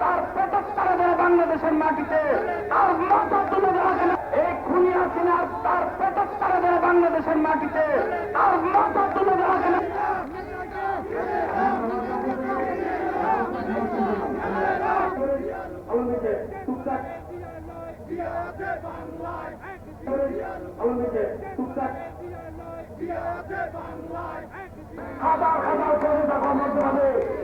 তার পেটক তারা দেয় বাংলাদেশের মাটিতে তার মাথা তুলে দেওয়া কেন এই খুনি হাসিনার তার পেটক তারা দেয় বাংলাদেশের মাটিতে তার মাথা তুলে দেওয়া কেন হাজার হাজার করে টাকা মধ্যে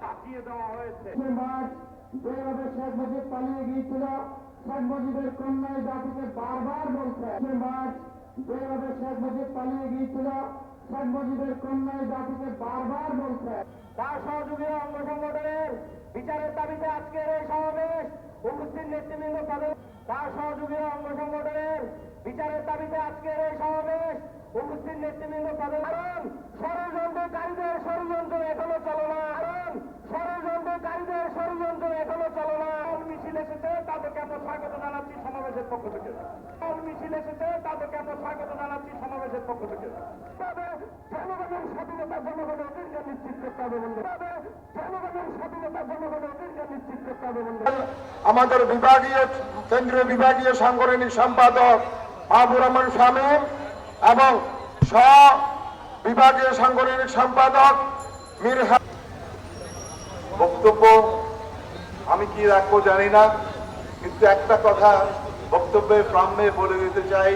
ফাঁসিয়ে দেওয়া হয়েছে। যেভাবে শেখ মুজিব পালিয়ে গিয়েছিল। শেখ মুজিবের কন্যায় জাতিকে বারবার বলছে। যেভাবে শেখ মুজিব পালিয়ে গিয়েছিল। শেখ মুজিবের কন্যায় জাতিকে বারবার বলছে। তার সহযোগী অঙ্গ সংগঠনের বিচারের দাবিতে আজকের এই সমাবেশ উপস্থিত নেতৃবৃন্দ তাদের তার সহযোগী অঙ্গ সংগঠনের বিচারের দাবিতে আজকের এই সমাবেশ উপস্থিত নেতৃবৃন্দ তাদের কারণ ষড়যন্ত্রকারীদের ষড়যন্ত্র এখনও চলমান কারণ ষড়যন্ত্রকারীদের ষড়যন্ত্র এখনও চলমান দল মিছিল এসেছে তাদেরকে আমরা স্বাগত জানাচ্ছি সমাবেশের পক্ষ থেকে। মিছিল এসেছে তাদেরকে আমরা স্বাগত জানাচ্ছি সমাবেশের পক্ষ থেকে। তবে জনগণের স্বাধীনতা জনগণের অধিকার নিশ্চিত করতে হবে বন্ধু। তবে জনগণের স্বাধীনতা জনগণের অধিকার নিশ্চিত করতে হবে বন্ধু। আমাদের বিভাগীয় কেন্দ্রীয় বিভাগীয় সাংগঠনিক সম্পাদক মাহবুর রহমান শামীম এবং সহ বিভাগীয় সাংগঠনিক সম্পাদক মীর বক্তব্য আমি কি রাখব জানি না কিন্তু একটা কথা বক্তব্যের প্রাম্যে বলে দিতে চাই,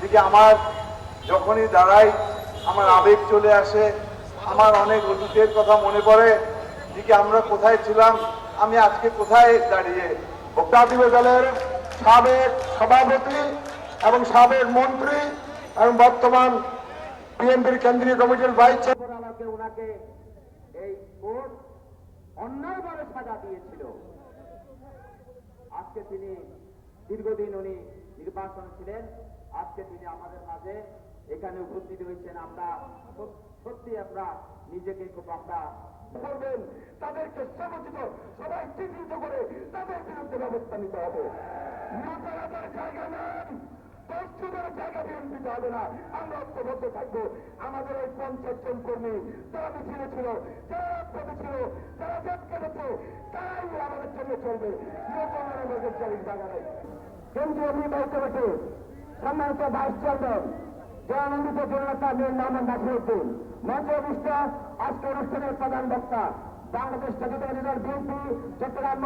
যে আমার যখনই দাঁড়াই আমার আবেগ চলে আসে, আমার অনেক অতীতের কথা মনে পড়ে, যে আমরা কোথায় ছিলাম, আমি আজকে কোথায় দাঁড়িয়ে? জাতীয় দলের সাবেক সভাপতি এবং সাবেক মন্ত্রী এবং বর্তমান বিএনপির কেন্দ্রীয় কমিটির ভাইস চেয়ারম্যান আমাকে ওনাকে এই কোর্ট অন্যায়ভাবে সাজা দিয়েছিল। আজকে তিনি দীর্ঘদিন উনি নির্বাচন ছিলেন। আজকে তিনি আমাদের মাঝে এখানে উপস্থিত হয়েছেন। আমরা সত্যি আমরা নিজেকে খুব আমরা করবেন তাদেরকে সমর্থিত সবাই চিহ্নিত করে তাদের বিরুদ্ধে ব্যবস্থা নিতে হবে। জায়গা নেন। দশজনের জায়গা কমিটি, সম্মানিত ভাইস চেয়ারম্যান জয়ানন্দিত জনতা মীর মোহাম্মদ নাসিরুদ্দিন মঞ্চ অনুষ্ঠান আজকে অনুষ্ঠানের প্রধান বক্তা, বাংলাদেশ জাতীয় বিএনপি চট্টগ্রাম